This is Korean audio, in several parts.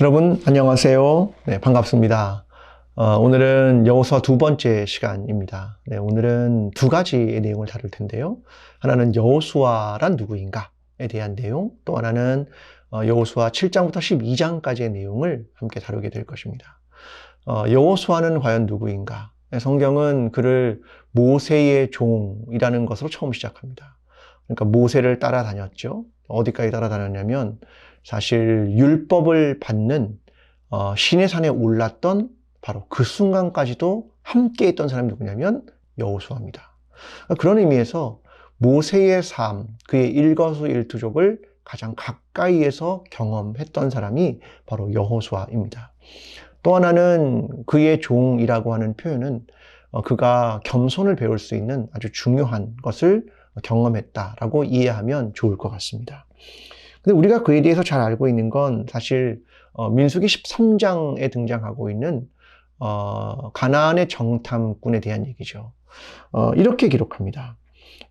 여러분 안녕하세요. 네, 반갑습니다. 어, 오늘은 여호수아 두 번째 시간입니다. 네, 오늘은 두 가지의 내용을 다룰 텐데요. 하나는 여호수아란 누구인가에 대한 내용, 또 하나는 어, 여호수아 7장부터 12장까지의 내용을 함께 다루게 될 것입니다. 어, 여호수아는 과연 누구인가? 네, 성경은 그를 모세의 종이라는 것으로 처음 시작합니다. 그러니까 모세를 따라다녔죠. 어디까지 따라다녔냐면 사실 율법을 받는 어, 신의 산에 올랐던 바로 그 순간까지도 함께 있던 사람이 누구냐면 여호수아입니다. 그런 의미에서 모세의 삶, 그의 일거수일투족을 가장 가까이에서 경험했던 사람이 바로 여호수아입니다. 또 하나는 그의 종이라고 하는 표현은 어, 그가 겸손을 배울 수 있는 아주 중요한 것을 경험했다라고 이해하면 좋을 것 같습니다. 근데 우리가 그에 대해서 잘 알고 있는 건 사실 어, 민수기 13장에 등장하고 있는 어, 가나안의 정탐꾼에 대한 얘기죠. 어, 이렇게 기록합니다.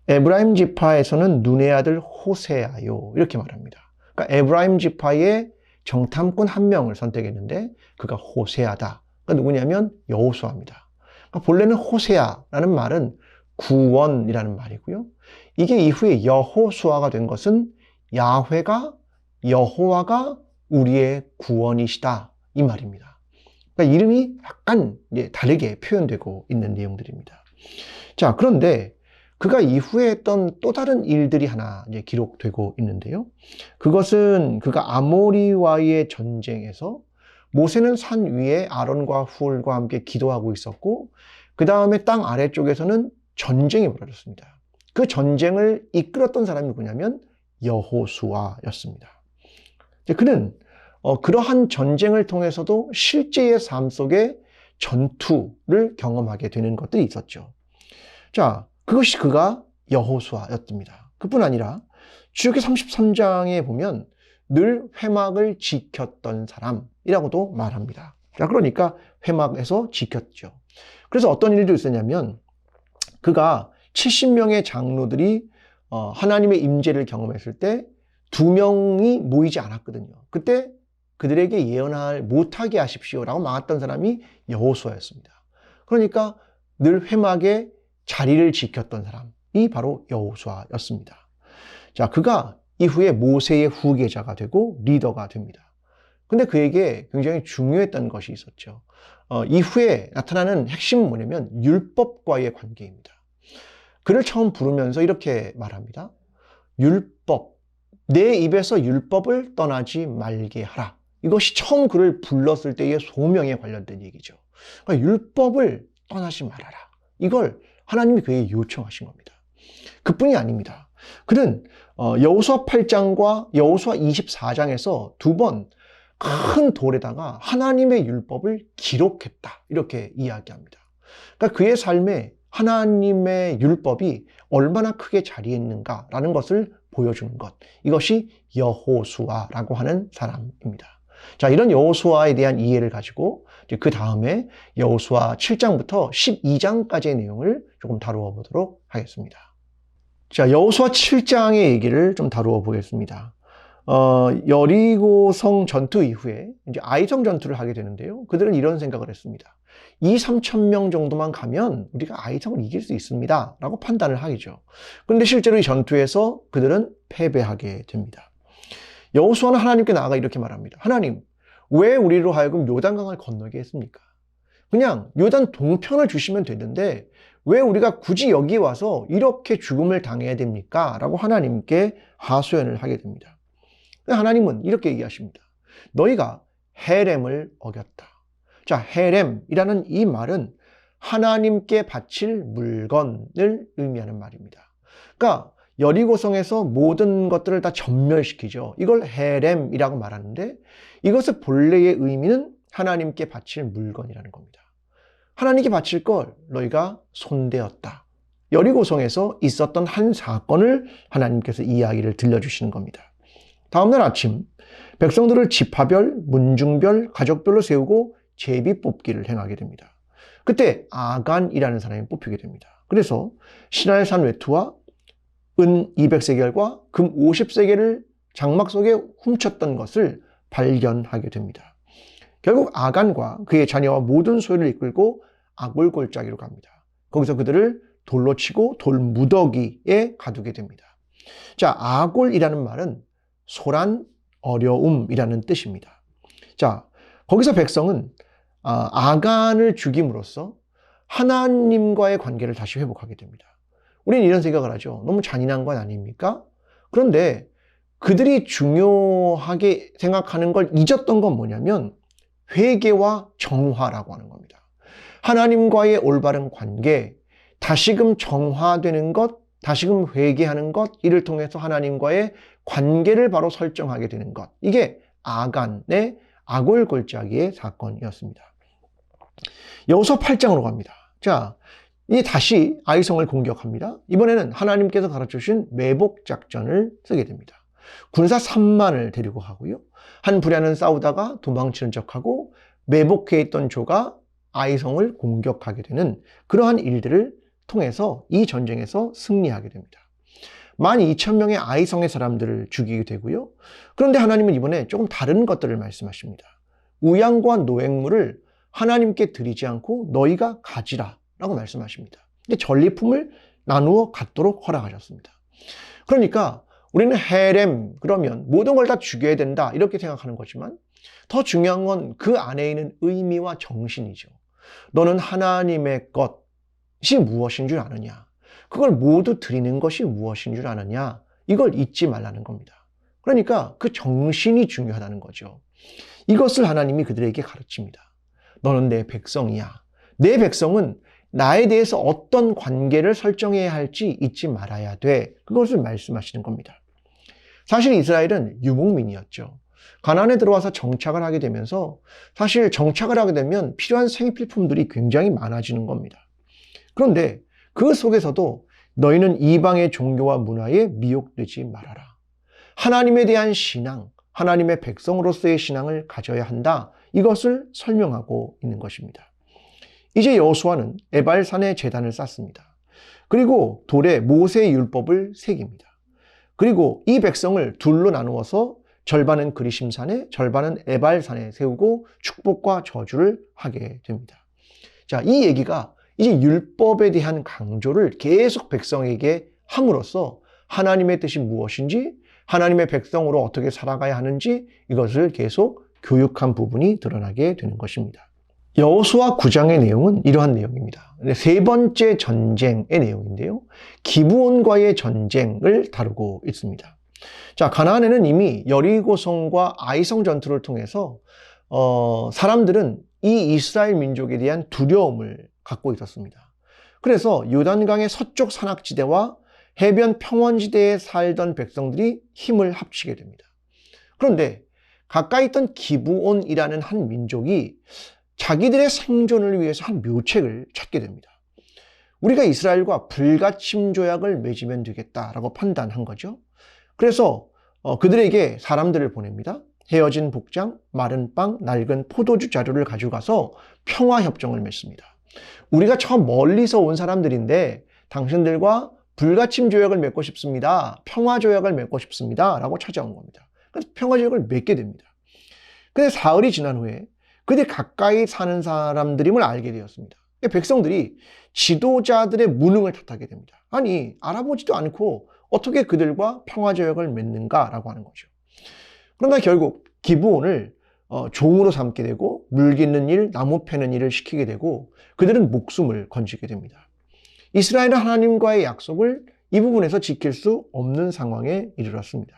에브라임 지파에서는 눈의 아들 호세아요 이렇게 말합니다. 그러니까 에브라임 지파의 정탐꾼 한 명을 선택했는데 그가 호세아다. 그러니까 누구냐면 여호수아입니다. 그러니까 본래는 호세아라는 말은 구원이라는 말이고요. 이게 이후에 여호수아가 된 것은 야훼가 여호와가 우리의 구원이시다 이 말입니다. 그러니까 이름이 약간 다르게 표현되고 있는 내용들입니다. 자 그런데 그가 이후에 했던 또 다른 일들이 하나 기록되고 있는데요. 그것은 그가 아모리와의 전쟁에서 모세는 산 위에 아론과 훌과 함께 기도하고 있었고 그 다음에 땅 아래쪽에서는 전쟁이 벌어졌습니다. 그 전쟁을 이끌었던 사람이 누구냐면 여호수아였습니다. 그는 어, 그러한 전쟁을 통해서도 실제의 삶 속에 전투를 경험하게 되는 것들이 있었죠. 자, 그것이 그가 여호수아였습니다. 그뿐 아니라 주역기 33장에 보면 늘 회막을 지켰던 사람이라고도 말합니다. 자, 그러니까 회막에서 지켰죠. 그래서 어떤 일도 있었냐면 그가 70명의 장로들이 어, 하나님의 임재를 경험했을 때 두 명이 모이지 않았거든요. 그때 그들에게 예언을 못하게 하십시오라고 막았던 사람이 여호수아였습니다. 그러니까 늘 회막에 자리를 지켰던 사람이 바로 여호수아였습니다. 자, 그가 이후에 모세의 후계자가 되고 리더가 됩니다. 근데 그에게 굉장히 중요했던 것이 있었죠. 어, 이후에 나타나는 핵심은 뭐냐면 율법과의 관계입니다. 그를 처음 부르면서 이렇게 말합니다. 율법, 내 입에서 율법을 떠나지 말게 하라. 이것이 처음 그를 불렀을 때의 소명에 관련된 얘기죠. 그러니까 율법을 떠나지 말아라. 이걸 하나님이 그에게 요청하신 겁니다. 그뿐이 아닙니다. 그는 어, 여호수아 8장과 여호수아 24장에서 두 번 큰 돌에다가 하나님의 율법을 기록했다. 이렇게 이야기합니다. 그러니까 그의 삶에 하나님의 율법이 얼마나 크게 자리했는가라는 것을 보여주는 것. 이것이 여호수아라고 하는 사람입니다. 자, 이런 여호수아에 대한 이해를 가지고 그 다음에 여호수아 7장부터 12장까지의 내용을 조금 다루어 보도록 하겠습니다. 자, 여호수아 7장의 얘기를 좀 다루어 보겠습니다. 어, 여리고성 전투 이후에 이제 아이성 전투를 하게 되는데요. 그들은 이런 생각을 했습니다. 2, 3천 명 정도만 가면 우리가 아이성을 이길 수 있습니다. 라고 판단을 하겠죠. 그런데 실제로 이 전투에서 그들은 패배하게 됩니다. 여호수아는 하나님께 나아가 이렇게 말합니다. 하나님, 왜 우리로 하여금 요단강을 건너게 했습니까? 그냥 요단 동편을 주시면 되는데 왜 우리가 굳이 여기 와서 이렇게 죽음을 당해야 됩니까? 라고 하나님께 하소연을 하게 됩니다. 하나님은 이렇게 얘기하십니다. 너희가 헤렘을 어겼다. 자, 헤렘이라는 이 말은 하나님께 바칠 물건을 의미하는 말입니다. 그러니까 여리고성에서 모든 것들을 다 전멸시키죠. 이걸 헤렘이라고 말하는데 이것의 본래의 의미는 하나님께 바칠 물건이라는 겁니다. 하나님께 바칠 걸 너희가 손대었다. 여리고성에서 있었던 한 사건을 하나님께서 이야기를 들려주시는 겁니다. 다음날 아침 백성들을 지파별, 문중별, 가족별로 세우고 제비 뽑기를 행하게 됩니다. 그때 아간이라는 사람이 뽑히게 됩니다. 그래서 신하의 산 외투와 은 200세겔과 금 50세겔을 장막 속에 훔쳤던 것을 발견하게 됩니다. 결국 아간과 그의 자녀와 모든 소유를 이끌고 아골 골짜기로 갑니다. 거기서 그들을 돌로 치고 돌 무더기에 가두게 됩니다. 자, 아골이라는 말은 소란, 어려움이라는 뜻입니다. 자, 거기서 백성은 아, 아간을 죽임으로써 하나님과의 관계를 다시 회복하게 됩니다. 우리는 이런 생각을 하죠. 너무 잔인한 건 아닙니까? 그런데 그들이 중요하게 생각하는 걸 잊었던 건 뭐냐면 회개와 정화라고 하는 겁니다. 하나님과의 올바른 관계, 다시금 정화되는 것, 다시금 회개하는 것, 이를 통해서 하나님과의 관계를 바로 설정하게 되는 것. 이게 아간의 아골 골짜기의 사건이었습니다. 여호서 8장으로 갑니다. 자, 이 다시 아이성을 공격합니다. 이번에는 하나님께서 가르쳐 주신 매복 작전을 쓰게 됩니다. 군사 3만을 데리고 가고요. 한 부ля는 싸우다가 도망치는 척하고 매복해 있던 조가 아이성을 공격하게 되는 그러한 일들을 통해서 이 전쟁에서 승리하게 됩니다. 12,000명의 아이성의 사람들을 죽이게 되고요. 그런데 하나님은 이번에 조금 다른 것들을 말씀하십니다. 우양과 노획물을 하나님께 드리지 않고 너희가 가지라 라고 말씀하십니다. 근데 전리품을 나누어 갖도록 허락하셨습니다. 그러니까 우리는 헤렘 그러면 모든 걸 다 죽여야 된다 이렇게 생각하는 거지만 더 중요한 건 그 안에 있는 의미와 정신이죠. 너는 하나님의 것이 무엇인 줄 아느냐? 그걸 모두 드리는 것이 무엇인 줄 아느냐? 이걸 잊지 말라는 겁니다. 그러니까 그 정신이 중요하다는 거죠. 이것을 하나님이 그들에게 가르칩니다. 너는 내 백성이야. 내 백성은 나에 대해서 어떤 관계를 설정해야 할지 잊지 말아야 돼. 그것을 말씀하시는 겁니다. 사실 이스라엘은 유목민이었죠. 가나안에 들어와서 정착을 하게 되면서 사실 정착을 하게 되면 필요한 생필품들이 굉장히 많아지는 겁니다. 그런데 그 속에서도 너희는 이방의 종교와 문화에 미혹되지 말아라. 하나님에 대한 신앙, 하나님의 백성으로서의 신앙을 가져야 한다. 이것을 설명하고 있는 것입니다. 이제 여호수아는 에발산에 재단을 쌓습니다. 그리고 돌에 모세의 율법을 새깁니다. 그리고 이 백성을 둘로 나누어서 절반은 그리심산에 절반은 에발산에 세우고 축복과 저주를 하게 됩니다. 자, 이 얘기가 이제 율법에 대한 강조를 계속 백성에게 함으로써 하나님의 뜻이 무엇인지 하나님의 백성으로 어떻게 살아가야 하는지 이것을 계속 교육한 부분이 드러나게 되는 것입니다. 여호수아 9장의 내용은 이러한 내용입니다. 세 번째 전쟁의 내용인데요. 기브온과의 전쟁을 다루고 있습니다. 자, 가나안에는 이미 여리고성과 아이성 전투를 통해서 어, 사람들은 이 이스라엘 민족에 대한 두려움을 갖고 있었습니다. 그래서 요단강의 서쪽 산악지대와 해변 평원지대에 살던 백성들이 힘을 합치게 됩니다. 그런데 가까이 있던 기부온이라는 한 민족이 자기들의 생존을 위해서 한 묘책을 찾게 됩니다. 우리가 이스라엘과 불가침 조약을 맺으면 되겠다라고 판단한 거죠. 그래서 어, 그들에게 사람들을 보냅니다. 헤어진 복장, 마른 빵, 낡은 포도주 자료를 가져가서 평화협정을 맺습니다. 우리가 저 멀리서 온 사람들인데 당신들과 불가침 조약을 맺고 싶습니다. 평화 조약을 맺고 싶습니다. 라고 찾아온 겁니다. 그래서 평화 조약을 맺게 됩니다. 근데 사흘이 지난 후에 그들 가까이 사는 사람들임을 알게 되었습니다. 백성들이 지도자들의 무능을 탓하게 됩니다. 아니, 알아보지도 않고 어떻게 그들과 평화 조약을 맺는가라고 하는 거죠. 그러나 결국 기부온을 어, 종으로 삼게 되고 물 깃는 일, 나무 패는 일을 시키게 되고 그들은 목숨을 건지게 됩니다. 이스라엘은 하나님과의 약속을 이 부분에서 지킬 수 없는 상황에 이르렀습니다.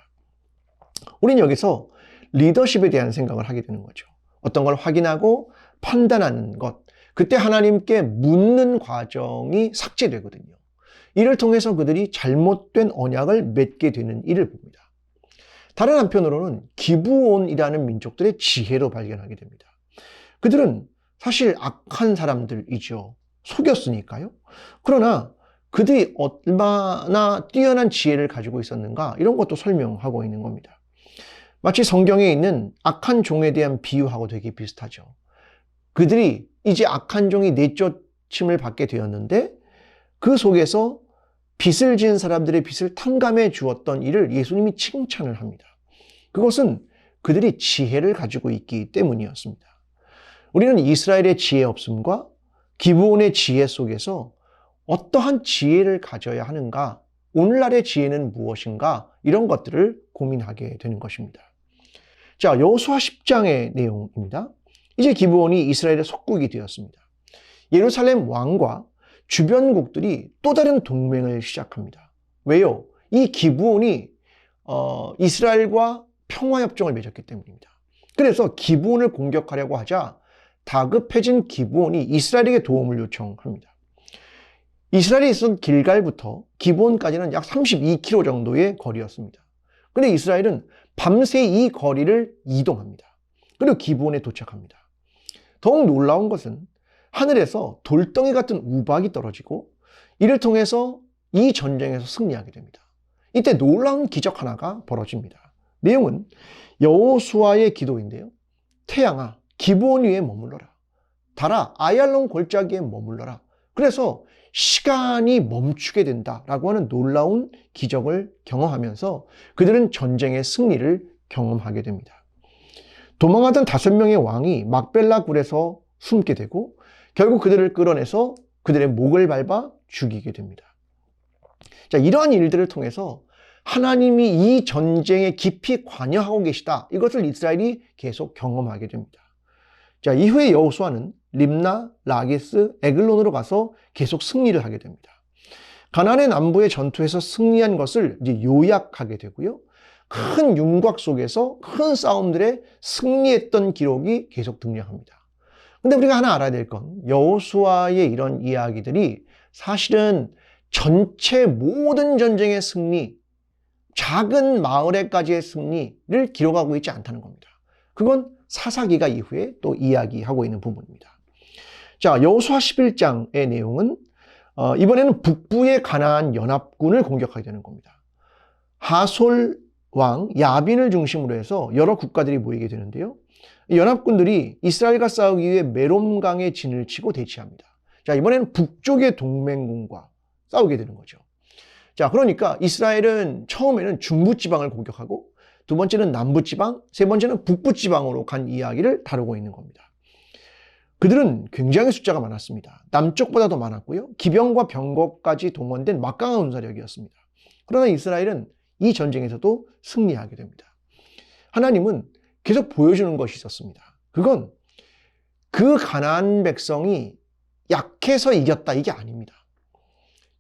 우리는 여기서 리더십에 대한 생각을 하게 되는 거죠. 어떤 걸 확인하고 판단하는 것. 그때 하나님께 묻는 과정이 삭제되거든요. 이를 통해서 그들이 잘못된 언약을 맺게 되는 일을 봅니다. 다른 한편으로는 기부온이라는 민족들의 지혜로 발견하게 됩니다. 그들은 사실 악한 사람들이죠. 속였으니까요. 그러나 그들이 얼마나 뛰어난 지혜를 가지고 있었는가 이런 것도 설명하고 있는 겁니다. 마치 성경에 있는 악한 종에 대한 비유하고 되게 비슷하죠. 그들이 이제 악한 종이 내쫓임을 받게 되었는데 그 속에서 빚을 지은 사람들의 빚을 탕감해 주었던 일을 예수님이 칭찬을 합니다. 그것은 그들이 지혜를 가지고 있기 때문이었습니다. 우리는 이스라엘의 지혜 없음과 기브온의 지혜 속에서 어떠한 지혜를 가져야 하는가, 오늘날의 지혜는 무엇인가, 이런 것들을 고민하게 되는 것입니다. 자, 여호수아 10장의 내용입니다. 이제 기브온이 이스라엘의 속국이 되었습니다. 예루살렘 왕과 주변국들이 또 다른 동맹을 시작합니다. 왜요? 이 기브온이 어, 이스라엘과 평화협정을 맺었기 때문입니다. 그래서 기브온을 공격하려고 하자 다급해진 기브온이 이스라엘에게 도움을 요청합니다. 이스라엘에 있었던 길갈부터 기브온까지는 약 32km 정도의 거리였습니다. 근데 이스라엘은 밤새 이 거리를 이동합니다. 그리고 기브온에 도착합니다. 더욱 놀라운 것은 하늘에서 돌덩이 같은 우박이 떨어지고 이를 통해서 이 전쟁에서 승리하게 됩니다. 이때 놀라운 기적 하나가 벌어집니다. 내용은 여호수아의 기도인데요. 태양아 기브온 위에 머물러라. 달아 아얄론 골짜기에 머물러라. 그래서 시간이 멈추게 된다라고 하는 놀라운 기적을 경험하면서 그들은 전쟁의 승리를 경험하게 됩니다. 도망하던 다섯 명의 왕이 막벨라 굴에서 숨게 되고 결국 그들을 끌어내서 그들의 목을 밟아 죽이게 됩니다. 자, 이러한 일들을 통해서 하나님이 이 전쟁에 깊이 관여하고 계시다. 이것을 이스라엘이 계속 경험하게 됩니다. 자, 이후에 여호수아는 림나, 라기스, 에글론으로 가서 계속 승리를 하게 됩니다. 가나안의 남부의 전투에서 승리한 것을 이제 요약하게 되고요. 큰 윤곽 속에서 큰 싸움들에 승리했던 기록이 계속 등장합니다. 근데 우리가 하나 알아야 될 건 여호수아의 이런 이야기들이 사실은 전체 모든 전쟁의 승리, 작은 마을에까지의 승리를 기록하고 있지 않다는 겁니다. 그건 사사기가 이후에 또 이야기하고 있는 부분입니다. 자, 여호수아 11장의 내용은 어, 이번에는 북부의 가나안 연합군을 공격하게 되는 겁니다. 하솔 왕 야빈을 중심으로 해서 여러 국가들이 모이게 되는데요. 연합군들이 이스라엘과 싸우기 위해 메롬강에 진을 치고 대치합니다. 자, 이번에는 북쪽의 동맹군과 싸우게 되는 거죠. 자, 그러니까 이스라엘은 처음에는 중부 지방을 공격하고 두 번째는 남부 지방, 세 번째는 북부 지방으로 간 이야기를 다루고 있는 겁니다. 그들은 굉장히 숫자가 많았습니다. 남쪽보다도 많았고요. 기병과 병거까지 동원된 막강한 군사력이었습니다. 그러나 이스라엘은 이 전쟁에서도 승리하게 됩니다. 하나님은 계속 보여주는 것이 있었습니다. 그건 그 가나안 백성이 약해서 이겼다 이게 아닙니다.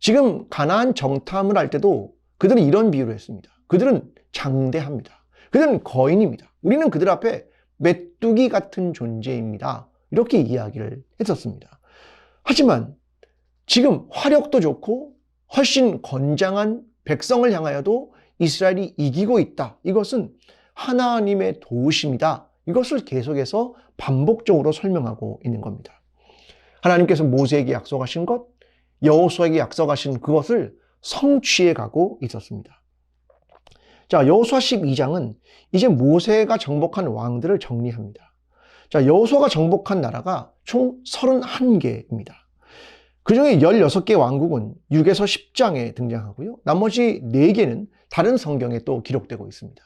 지금 가나안 정탐을 할 때도 그들은 이런 비유를 했습니다. 그들은 장대합니다. 그들은 거인입니다. 우리는 그들 앞에 메뚜기 같은 존재입니다. 이렇게 이야기를 했었습니다. 하지만 지금 화력도 좋고 훨씬 건장한 백성을 향하여도 이스라엘이 이기고 있다. 이것은 하나님의 도우심이다. 이것을 계속해서 반복적으로 설명하고 있는 겁니다. 하나님께서 모세에게 약속하신 것, 여호수아에게 약속하신 그것을 성취해 가고 있었습니다. 자, 여호수아 12장은 이제 모세가 정복한 왕들을 정리합니다. 자, 여호수아가 정복한 나라가 총 31개입니다. 그 중에 16개 왕국은 6에서 10장에 등장하고요. 나머지 4개는 다른 성경에 또 기록되고 있습니다.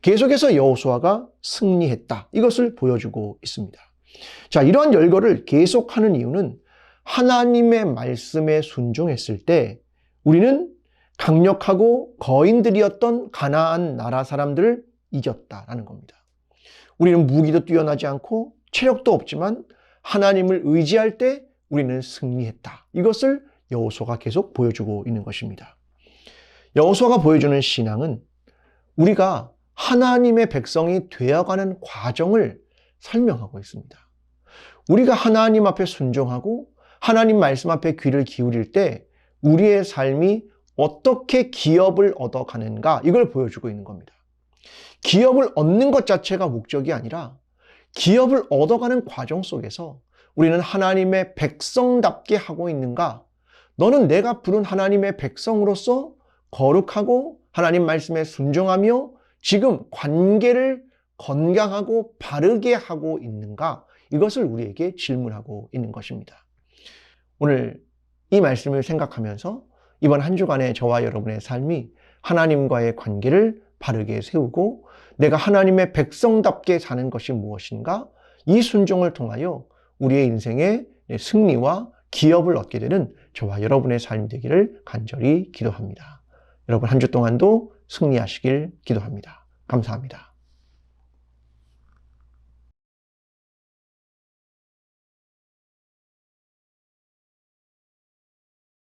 계속해서 여호수아가 승리했다. 이것을 보여주고 있습니다. 자, 이러한 열거를 계속하는 이유는 하나님의 말씀에 순종했을 때 우리는 강력하고 거인들이었던 가나안 나라 사람들을 이겼다라는 겁니다. 우리는 무기도 뛰어나지 않고 체력도 없지만 하나님을 의지할 때 우리는 승리했다. 이것을 여호수아가 계속 보여주고 있는 것입니다. 여호수아가 보여주는 신앙은 우리가 하나님의 백성이 되어가는 과정을 설명하고 있습니다. 우리가 하나님 앞에 순종하고 하나님 말씀 앞에 귀를 기울일 때 우리의 삶이 어떻게 기업을 얻어가는가 이걸 보여주고 있는 겁니다. 기업을 얻는 것 자체가 목적이 아니라 기업을 얻어가는 과정 속에서 우리는 하나님의 백성답게 하고 있는가? 너는 내가 부른 하나님의 백성으로서 거룩하고 하나님 말씀에 순종하며 지금 관계를 건강하고 바르게 하고 있는가? 이것을 우리에게 질문하고 있는 것입니다. 오늘 이 말씀을 생각하면서 이번 한 주간의 저와 여러분의 삶이 하나님과의 관계를 바르게 세우고 내가 하나님의 백성답게 사는 것이 무엇인가? 이 순종을 통하여 우리의 인생의 승리와 기업을 얻게 되는 저와 여러분의 삶이 되기를 간절히 기도합니다. 여러분 한 주 동안도 승리하시길 기도합니다. 감사합니다.